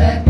that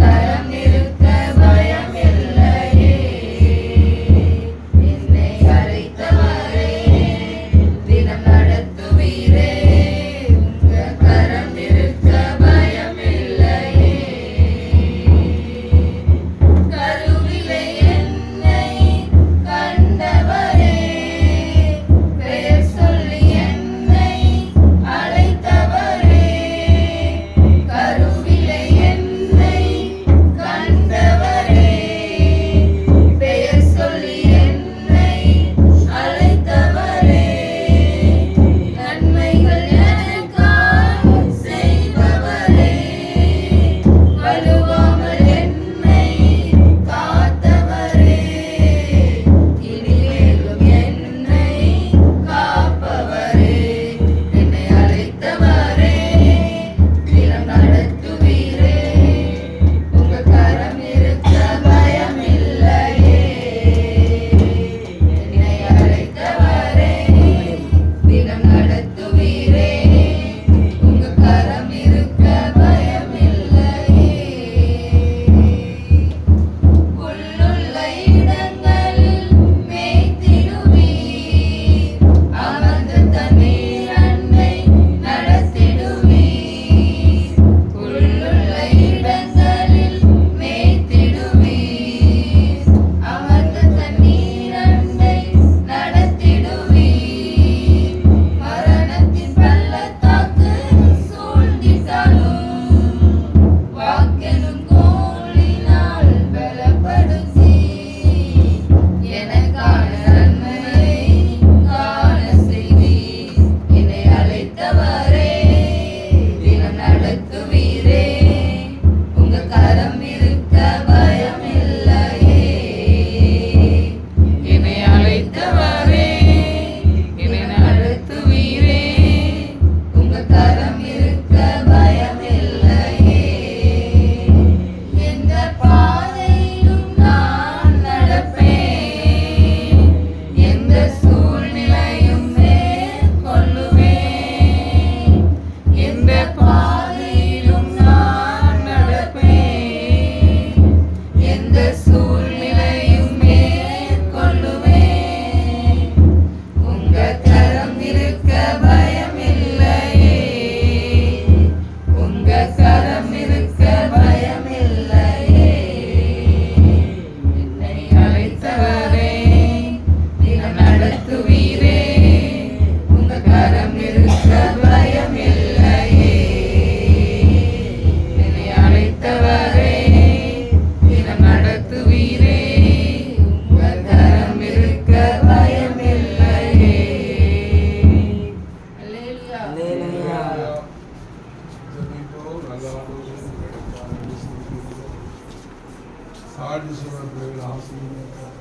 சாட்சி சொல்றவர்கள் ஆசிரியர்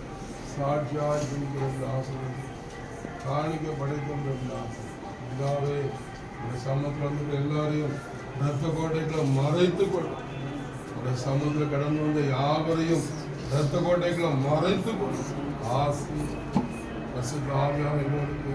சாட்சியாய் இருக்கிறவர்கள் ஆசிரியர் காணிக்க படைத்தவர்கள் ஆசிரியர் இந்த சமத்துல எல்லாரையும் ரத்த கோட்டைகளை மறைத்து கொள்ளும் ஒரு சமூகத்தில் கடந்து வந்த யாவரையும் ரத்த கோட்டைகளை மறைத்து கொள்ளும் ஆசி பசு ஆவியாக